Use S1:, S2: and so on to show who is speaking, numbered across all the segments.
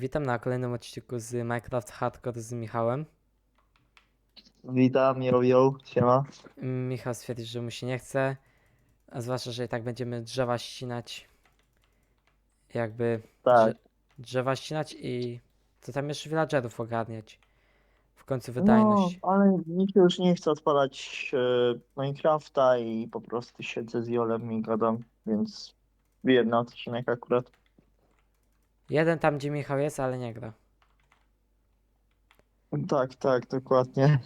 S1: Witam na kolejnym odcinku z Minecraft Hardcore z Michałem.
S2: Witam, yo, yo, siema.
S1: Michał stwierdził, że mu się nie chce, a zwłaszcza, że i tak będziemy drzewa ścinać. Jakby
S2: Tak,
S1: drze- drzewa ścinać i co tam jeszcze villagerów ogarniać. W końcu wydajność.
S2: no, ale się już nie chce odpalać e, Minecrafta i po prostu siedzę z Jolem i gadam, więc jeden odcinek akurat.
S1: Jeden tam, gdzie Michał jest, ale nie gra.
S2: Tak, tak, dokładnie.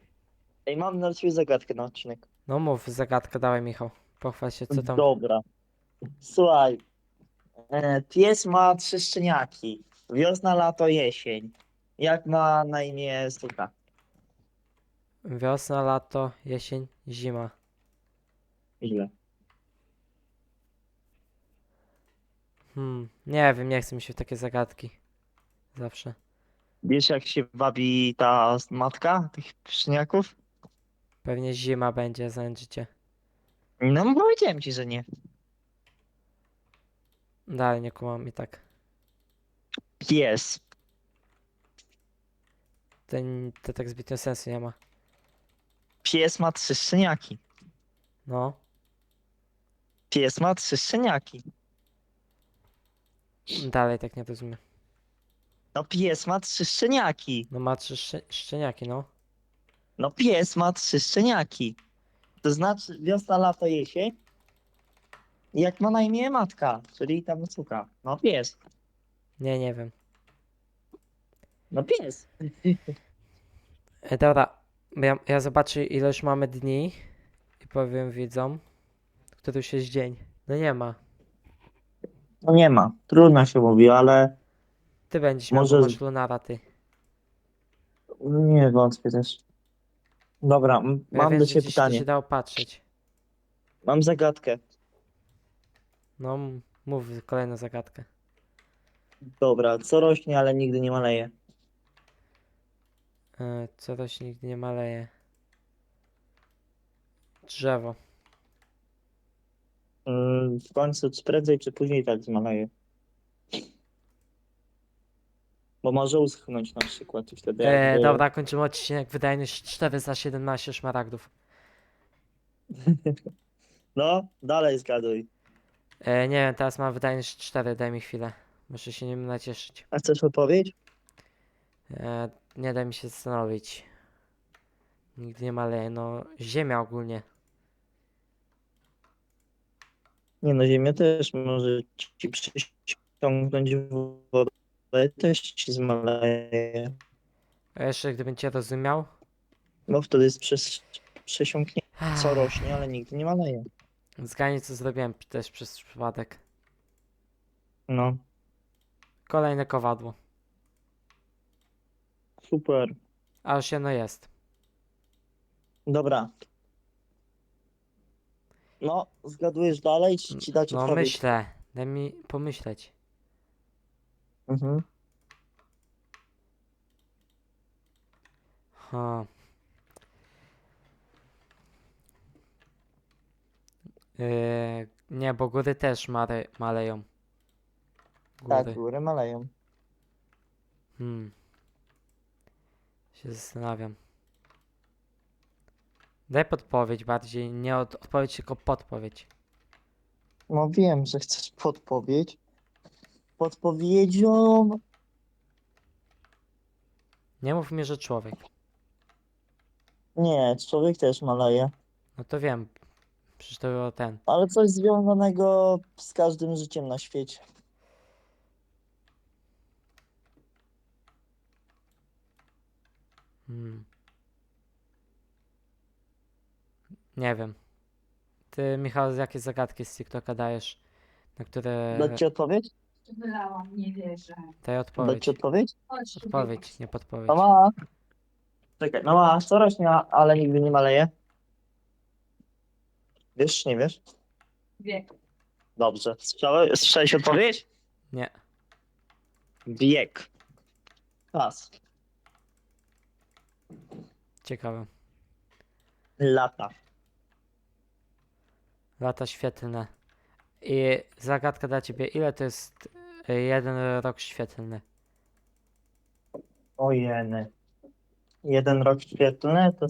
S2: Ej, mam na ciebie zagadkę na odcinek.
S1: No mów, zagadkę dawaj Michał. Pochwal się, co tam.
S2: Dobra. Słuchaj, e, pies ma trzy szczeniaki. Wiosna, lato, jesień. Jak ma na imię suka?
S1: Wiosna, lato, jesień, zima.
S2: Źle.
S1: Hmm, nie wiem, nie chce mi się w takie zagadki. Zawsze.
S2: Wiesz jak się wabi ta matka tych szczeniaków?
S1: Pewnie zima będzie, zęczycie.
S2: No powiedziałem ci, że nie.
S1: Dalej nie kumam i tak.
S2: Pies.
S1: To, n- to tak zbytnio sensu nie ma.
S2: Pies ma trzy szczeniaki.
S1: No,
S2: Pies ma trzy szczeniaki.
S1: Dalej tak nie rozumiem.
S2: No pies ma trzy szczeniaki.
S1: No ma trzy szczeniaki, no.
S2: No pies ma trzy szczeniaki. To znaczy wiosna, lato, jesień. Jak ma na imię matka, czyli tam suka. No pies.
S1: Nie, nie wiem.
S2: No pies.
S1: E, dobra, ja, ja zobaczę ile już mamy dni i powiem widzom, który już jest dzień. No nie ma.
S2: No nie ma. Trudno się mówi, ale
S1: Ty będziesz miał,
S2: Może
S1: bo
S2: z-
S1: masz lunara, ty.
S2: nie wątpię też. Dobra, m-
S1: Ja
S2: mam
S1: wiem,
S2: do
S1: że
S2: ciebie
S1: gdzieś
S2: pytanie.
S1: się dało patrzeć.
S2: Mam zagadkę.
S1: No, m- mów kolejną zagadkę.
S2: Dobra, co rośnie, ale nigdy nie maleje?
S1: E, co się nigdy nie maleje? Drzewo.
S2: Mm, W końcu prędzej czy później tak zmaleje. Bo może uschnąć na przykład i wtedy
S1: E,
S2: jakby...
S1: dobra, kończymy odcinek. Wydajność 417 szmaragdów.
S2: No, dalej zgaduj.
S1: E, nie wiem, teraz mam wydajność 4, daj mi chwilę. Muszę się nim nacieszyć.
S2: A chcesz odpowiedź?
S1: E, nie da mi się zastanowić. Nigdy nie maleje, no ziemia ogólnie.
S2: Nie no, Ziemia też może ci przyciągnąć wodę, też ci zmaleje.
S1: A jeszcze gdybym cię rozumiał.
S2: Bo wtedy jest przez, przesiąknięcie, co rośnie, ale nigdy nie maleje.
S1: Zgadnij co zrobiłem też przez przypadek.
S2: No,
S1: Kolejne kowadło.
S2: super.
S1: A już jedno jest.
S2: Dobra. No, zgadujesz dalej, czy ci dać
S1: No
S2: odpowiedź?
S1: myślę. Daj mi pomyśleć.
S2: Mhm.
S1: Ha. Yy, nie, bo góry też male, maleją.
S2: Tak,
S1: Góry.
S2: góry maleją.
S1: Hmm. Się zastanawiam. Daj podpowiedź bardziej, nie od, odpowiedź, tylko podpowiedź.
S2: No wiem, że chcesz podpowiedź. Podpowiedzią...
S1: Nie mów mi, że człowiek.
S2: Nie, człowiek też maleje.
S1: No to wiem. Przecież to było ten.
S2: Ale coś związanego z każdym życiem na świecie.
S1: Hmm. Nie wiem. Ty, Michał, jakie zagadki z TikToka dajesz, na które
S2: Dać ci odpowiedź?
S3: Wylałam, nie wierzę.
S1: daj
S2: Dać
S1: odpowiedź.
S2: ci odpowiedź?
S3: Chodź
S1: Odpowiedź, nie podpowiedź.
S2: No ma. Czekaj, no ma, co rośnie, ale nigdy nie maleje? Wiesz, czy nie wiesz?
S3: Wiek.
S2: Dobrze. Słyszałeś, słyszałeś odpowiedź?
S1: Nie.
S2: Wiek. Pas.
S1: Ciekawe.
S2: Lata.
S1: Lata świetlne. I zagadka dla ciebie, ile to jest y, jeden rok świetlny?
S2: Ojeny. Jeden rok świetlny to...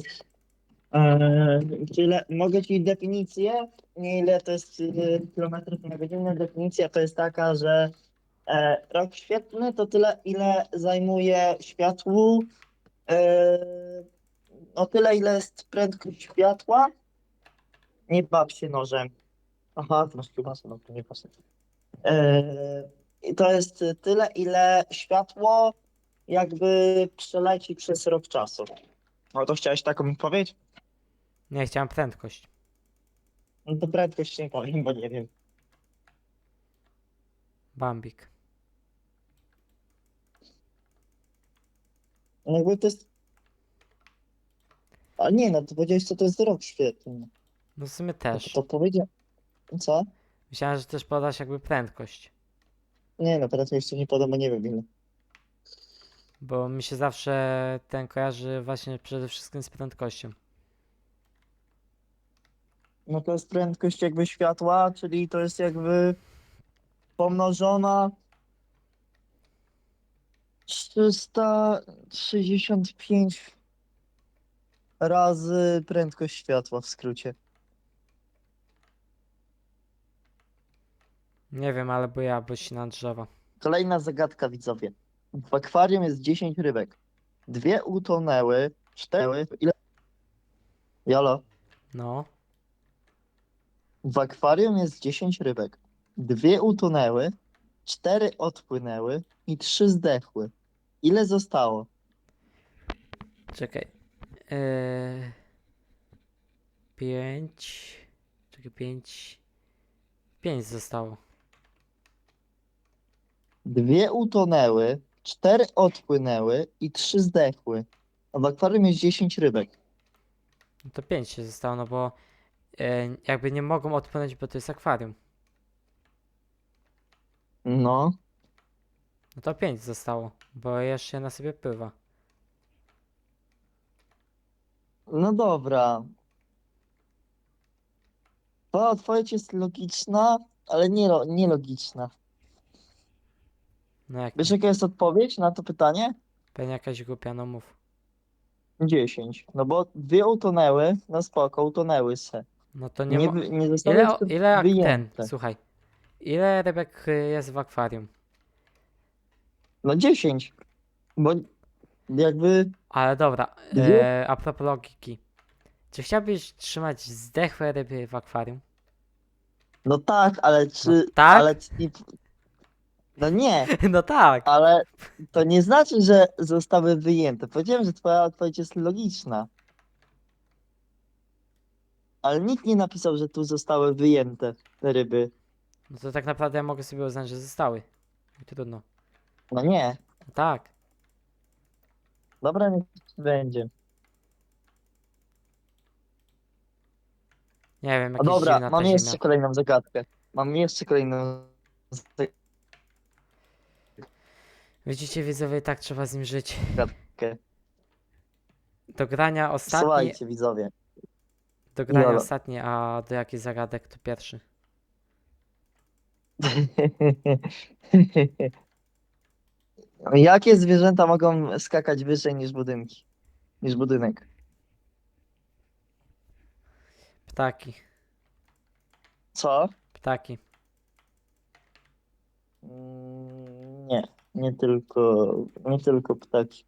S2: Eee, tyle, mogę ci definicję, nie ile to jest y, kilometrów na godzinę. Definicja to jest taka, że e, rok świetlny to tyle, ile zajmuje światłu, e, o tyle, ile jest prędkość światła. Nie baw się nożem. Aha, to masz kiełbasę, no to nie pasuje. E, i to jest tyle, ile światło jakby przeleci przez rok czasu. No to chciałeś taką mi powiedzieć?
S1: Nie, chciałem prędkość.
S2: No to prędkość nie powiem, bo nie wiem.
S1: Bambik.
S2: No jakby to jest... A nie, no to powiedziałeś, co to jest rok świetny.
S1: No w sumie
S2: No
S1: też.
S2: to, to powiedział... Co?
S1: Myślałem, że też podasz jakby prędkość.
S2: Nie, no teraz mi jeszcze nie podam, bo nie wiem ile.
S1: Bo mi się zawsze ten kojarzy właśnie przede wszystkim z prędkością.
S2: No to jest prędkość jakby światła, czyli to jest jakby pomnożona 365 razy prędkość światła w skrócie.
S1: Nie wiem, ale bo ja, bo ścinam drzewa.
S2: Kolejna zagadka widzowie. W akwarium jest 10 rybek. Dwie utonęły, cztery... Ile? Jolo.
S1: No.
S2: W akwarium jest 10 rybek. Dwie utonęły, cztery odpłynęły i trzy zdechły. Ile zostało?
S1: Czekaj. Eee... Pięć. Czekaj, pięć. Pięć zostało.
S2: Dwie utonęły, cztery odpłynęły i trzy zdechły. A w akwarium jest 10 rybek.
S1: No to pięć się zostało, no bo e, jakby nie mogą odpłynąć, bo to jest akwarium.
S2: No.
S1: No to pięć zostało, bo jeszcze na sobie pływa.
S2: No dobra. Twoja odpowiedź jest logiczna, ale nie, lo- nielogiczna.
S1: No jak
S2: Wiesz, jaka jest odpowiedź na to pytanie?
S1: pewnie jakaś głupia, no mów.
S2: 10. No bo dwie utonęły, no spoko, utonęły se.
S1: No to nie,
S2: Nie,
S1: mo-
S2: wy- nie zostały
S1: Ile,
S2: jeszcze
S1: ile ten,
S2: wyjęte.
S1: słuchaj. Ile rybek y, jest w akwarium?
S2: No 10. Bo jakby
S1: Ale dobra,
S2: Dwie?
S1: e, a propos logiki. Czy chciałbyś trzymać zdechłe ryby w akwarium?
S2: No tak, ale czy.
S1: tak?
S2: Ale no nie,
S1: No tak.
S2: ale to nie znaczy, że zostały wyjęte. Powiedziałem, że twoja odpowiedź jest logiczna. Ale nikt nie napisał, że tu zostały wyjęte te ryby.
S1: No to tak naprawdę ja mogę sobie uznać, że zostały. I trudno.
S2: No nie.
S1: No tak.
S2: Dobra, niech będzie.
S1: Nie wiem,
S2: A
S1: jakaś
S2: dobra,
S1: dziwna ta
S2: mam jeszcze
S1: ziemia.
S2: kolejną zagadkę. Mam jeszcze kolejną
S1: Widzicie widzowie, tak trzeba z nim żyć.
S2: zagadkę.
S1: Do grania ostatni,
S2: Słuchajcie, widzowie.
S1: do grania
S2: Jolo.
S1: ostatni, a do jakich zagadek to pierwszy.
S2: Jakie zwierzęta mogą skakać wyżej niż budynki? Niż budynek?
S1: Ptaki,
S2: Co?
S1: ptaki.
S2: Mm, Nie, nie tylko, nie tylko ptaki.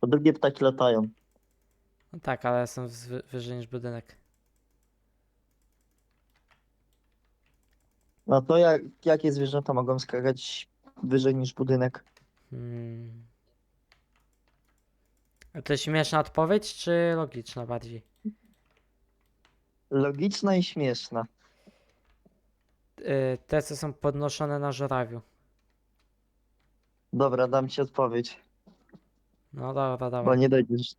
S2: Po drugie ptaki latają.
S1: No tak, ale są wyżej niż budynek.
S2: No to jak, jakie zwierzęta mogą skakać wyżej niż budynek?
S1: Hmm. A to śmieszna odpowiedź, czy logiczna bardziej?
S2: Logiczna i śmieszna.
S1: Y, te, co są podnoszone na żurawiu.
S2: Dobra, dam ci odpowiedź,
S1: No dobra,
S2: bo
S1: dawaj.
S2: nie dojdziesz.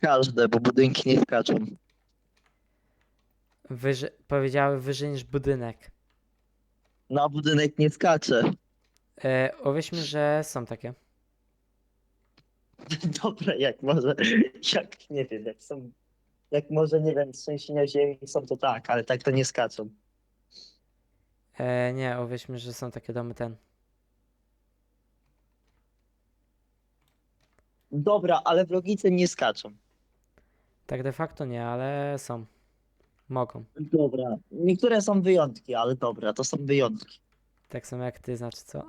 S2: Każde, bo budynki nie skaczą.
S1: Wyżej, powiedziały wyżej niż budynek.
S2: Na budynek nie skacze.
S1: E, uwierz mi, że są takie.
S2: Dobra, jak może, jak nie wiem, jak są, jak może, nie wiem, trzęsienia ziemi są to tak, ale tak to nie skaczą.
S1: E, nie, uwierz mi, że są takie domy ten.
S2: Dobra, ale w logice nie skaczą.
S1: Tak de facto nie, ale są. Mogą.
S2: Dobra. Niektóre są wyjątki, ale dobra, to są wyjątki.
S1: Tak samo jak ty, znaczy co?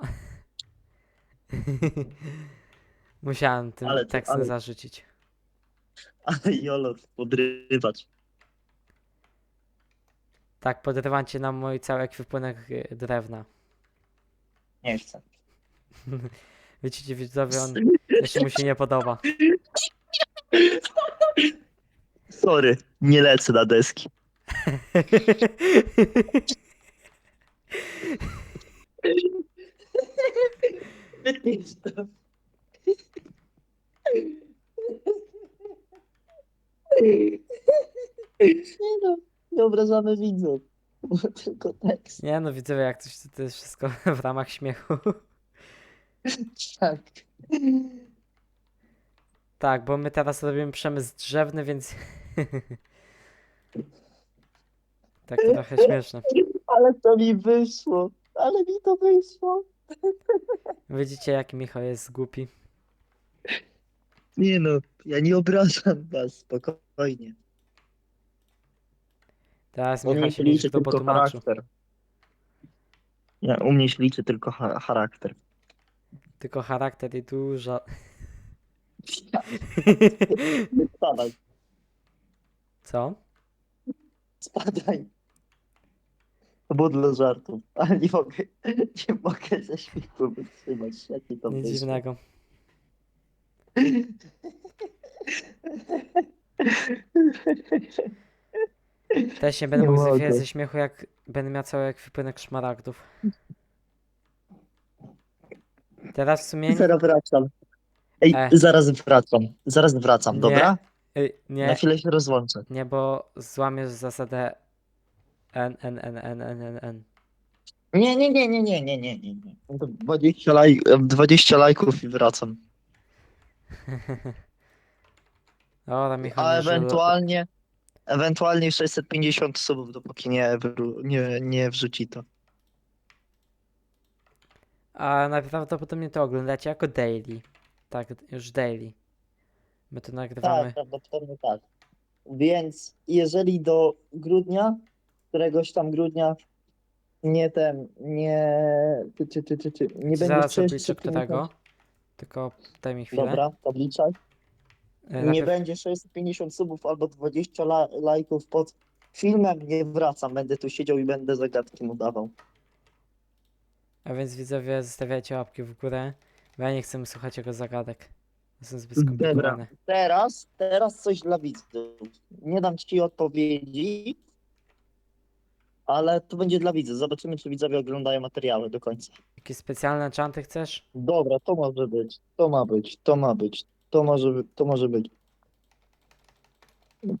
S1: Musiałem tym
S2: Ale
S1: tekstem
S2: ale-
S1: zarzucić.
S2: Ale Jolo, podrywać.
S1: Tak, podrywacie na mój cały ekwipunek y, drewna.
S2: Nie chcę.
S1: Widzicie, widzowie, on jeszcze mu się nie podoba.
S2: Sorry, nie lecę na deski. Wytniesz to. Nie no, nie obrażamy widzów. Tylko tekst.
S1: Nie no, widzowie, jak coś, to, to jest wszystko w ramach śmiechu.
S2: Tak.
S1: Tak, bo my teraz robimy przemysł drzewny, więc... tak trochę śmieszne.
S2: Ale to mi wyszło. Ale mi to wyszło.
S1: Widzicie, jaki Michał jest głupi.
S2: Nie no, ja nie obrażam was, spokojnie.
S1: Teraz
S2: U
S1: Michał
S2: mnie
S1: się
S2: się
S1: liczy
S2: tylko charakter. Nie, u mnie się liczy tylko cha charakter.
S1: Tylko charakter i dużo.
S2: Spadaj,
S1: Co?
S2: spadaj. To było dla żartów, ale nie mogę, nie mogę ze śmiechu wytrzymać. Jaki to
S1: Nic
S2: wyszło.
S1: dziwnego. Też się będę
S2: Nie
S1: mógł
S2: mogę.
S1: ze śmiechu, jak będę miał cały ekwipunek szmaragdów. Teraz w sumie...
S2: Zaraz wracam. Ej,
S1: E.
S2: zaraz wracam. Zaraz wracam,
S1: Nie.
S2: dobra?
S1: Ej,
S2: Na
S1: Nie,
S2: chwilę się rozłączę.
S1: nie, bo złamiesz zasadę N, N, N, N, N, N, N.
S2: Nie, nie, nie, nie, nie, nie, nie, nie. nie. No to 20, laj 20 lajków i wracam.
S1: Dobra, Michał,
S2: A
S1: nie żalu-
S2: ewentualnie, ewentualnie 650 subów, dopóki nie, nie, nie wrzuci to.
S1: A najprawdopodobniej to oglądacie jako daily. Tak, już daily. My to nagrywamy.
S2: Tak, prawdopodobnie tak. Więc jeżeli do grudnia, któregoś tam grudnia, nie ten, nie, czy, czy, czy, czy, czy nie będzie
S1: Zaraz obliczę
S2: 650
S1: którego. Tylko daj mi chwilę.
S2: Dobra, obliczaj.
S1: E,
S2: Nie
S1: najpierw-
S2: będzie 650 subów albo 20 la lajków pod filmem, nie wracam. Będę tu siedział i będę zagadki mu dawał.
S1: A więc widzowie, zostawiajcie łapki w górę. Bo ja nie chcę słuchać jego zagadek. To są zbyt
S2: Dobra.
S1: skomplikowane.
S2: Teraz, teraz coś dla widzów. Nie dam ci odpowiedzi, ale to będzie dla widzów. Zobaczymy, czy widzowie oglądają materiały do końca.
S1: Jakieś specjalne czanty chcesz?
S2: Dobra, to może być, to ma być, to ma być, to może, by- to może być.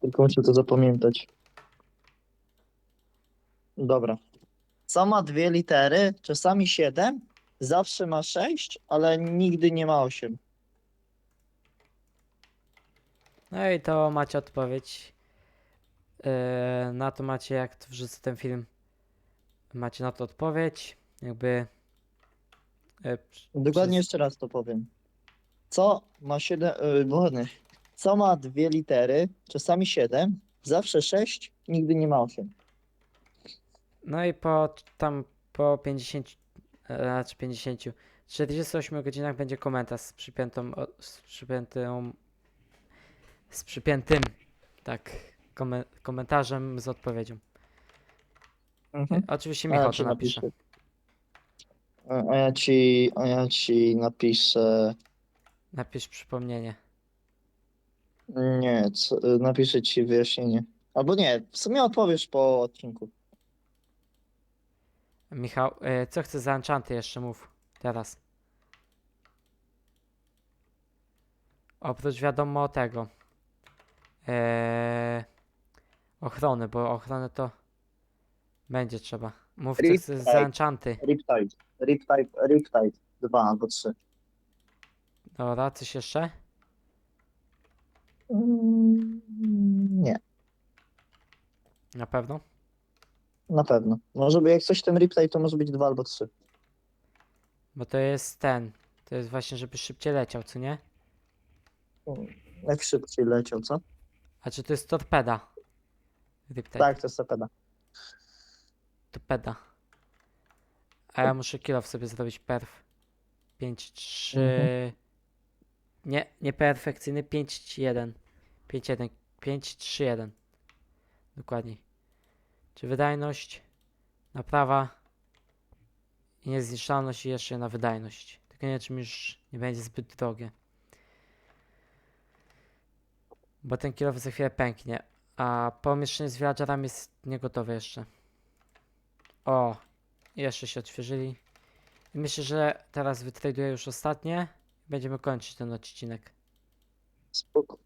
S2: Tylko muszę to zapamiętać. Dobra. Co ma dwie litery, czasami siedem, zawsze ma sześć, ale nigdy nie ma osiem.
S1: No i to macie odpowiedź. E, na to macie, jak to wrzucę ten film. Macie na to odpowiedź. Jakby. przy-
S2: Dokładnie jeszcze raz to powiem. Co ma siedem, yy. Co ma dwie litery, czasami siedem, zawsze sześć, nigdy nie ma osiem.
S1: No i po tam po 50, e, znaczy 50, 48 godzinach będzie komentarz z przypiętą, z przypiętą, z przypiętym, tak, komen, komentarzem z odpowiedzią.
S2: Mhm.
S1: Oczywiście Michał to napisze.
S2: A a ja ci, a ja ci napiszę.
S1: Napisz przypomnienie.
S2: Nie, co, napiszę ci wyjaśnienie. Albo nie, w sumie odpowiesz po odcinku.
S1: Michał, e, co chcesz za enchanty jeszcze mów teraz. Oprócz wiadomo tego. E, ochrony, bo ochrony to będzie trzeba. Mów co chcesz za
S2: Riptide.
S1: enchanty.
S2: Riptide. Riptide, Riptide. Dwa albo trzy.
S1: Dobra, coś jeszcze?
S2: Mm, Nie,
S1: Na pewno?
S2: Na pewno. Może by jak coś ten Riptide, to może być dwa albo trzy.
S1: Bo to jest ten. To jest właśnie, żeby szybciej leciał, co nie?
S2: Jak szybciej leciał, co?
S1: A czy to jest torpeda? Riptide.
S2: Tak, to jest torpeda.
S1: Torpeda. A ja muszę kill off sobie zrobić perf. 5, 3.
S2: Mhm.
S1: Nie, nie perfekcyjny. 5, 1. 5, 1. 5, 3, 1. Dokładniej. Czy wydajność, naprawa i niezniszczalność i jeszcze na wydajność. Tylko nie wiem, czy mi już nie będzie zbyt drogie. Bo ten off za chwilę pęknie. A pomieszczenie z villagerami jest niegotowe jeszcze. O, jeszcze się odświeżyli. I myślę, że teraz wytraduję już ostatnie. Będziemy kończyć ten odcinek.
S2: Spoko.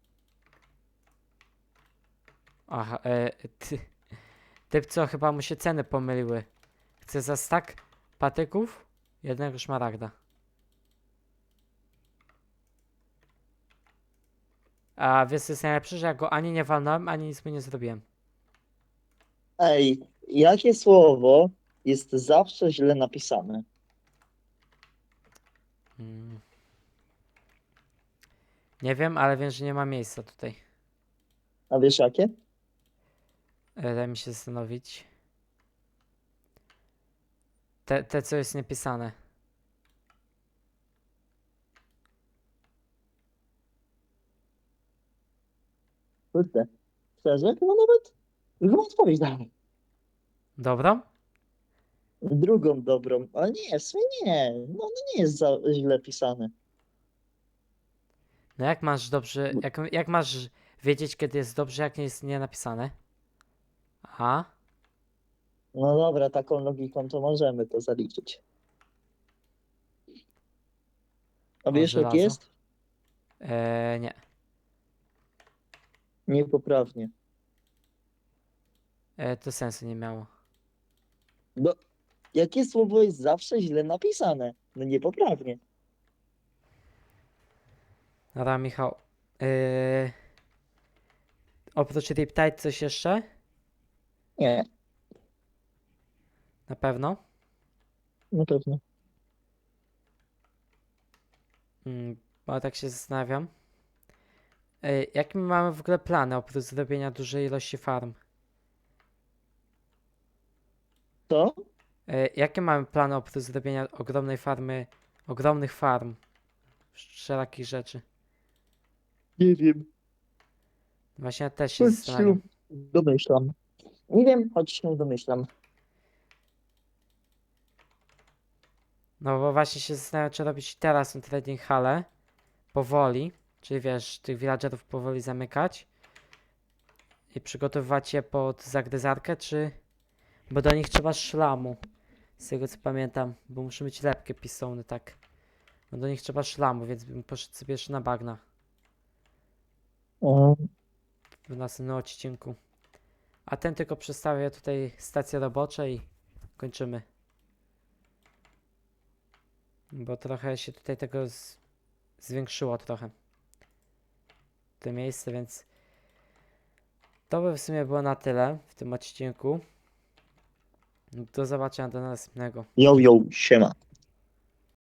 S1: Aha, e, ty, typ co, chyba mu się ceny pomyliły. Chce za stak patyków jednego szmaragda. A wiesz co jest najlepsze, że ja go ani nie walnąłem, ani nic mu nie zrobiłem.
S2: Ej, jakie słowo jest zawsze źle napisane?
S1: Mm. Nie wiem, ale wiem, że nie ma miejsca tutaj.
S2: A wiesz jakie?
S1: E, Daj mi się zastanowić. Te, te co jest niepisane.
S2: Kurde. Szczerze? No nawet drugą odpowiedź dałem.
S1: Dobrą?
S2: Drugą dobrą. Ale nie, w sumie nie. No, no nie jest za źle pisane.
S1: No jak masz dobrze, jak, jak masz wiedzieć kiedy jest dobrze, jak nie jest nie napisane? A?
S2: No dobra, taką logiką to możemy to zaliczyć. A wiesz jak
S1: żelazo.
S2: jest?
S1: E, nie.
S2: Niepoprawnie.
S1: E, to sensu nie miało.
S2: No, jakie słowo jest zawsze źle napisane? No niepoprawnie.
S1: Dobra, Michał. E, oprócz Riptide coś jeszcze?
S2: Nie,
S1: Na pewno?
S2: na pewno.
S1: Mm, bo tak się zastanawiam. E, jakie my mamy w ogóle plany oprócz zrobienia dużej ilości farm?
S2: Co?
S1: E, jakie mamy plany oprócz zrobienia ogromnej farmy, ogromnych farm? Wszelakich rzeczy.
S2: Nie wiem.
S1: Właśnie ja też się
S2: Choć
S1: zastanawiam.
S2: się domyślam. Nie wiem, choć się domyślam.
S1: No bo właśnie się zastanawiam, czy robić teraz tą trading halę powoli, czyli wiesz, tych villagerów powoli zamykać i przygotowywać je pod zagryzarkę, czy... Bo do nich trzeba szlamu, z tego co pamiętam, bo muszą być lepkie pistony, tak. Bo do nich trzeba szlamu, więc bym poszedł sobie jeszcze na bagna
S2: O,
S1: w następnym odcinku. A ten tylko przestawię tutaj stacje robocze i kończymy. Bo trochę się tutaj tego zwiększyło trochę. To miejsce, więc to by w sumie było na tyle w tym odcinku. Do zobaczenia do następnego.
S2: yo, yo, siema.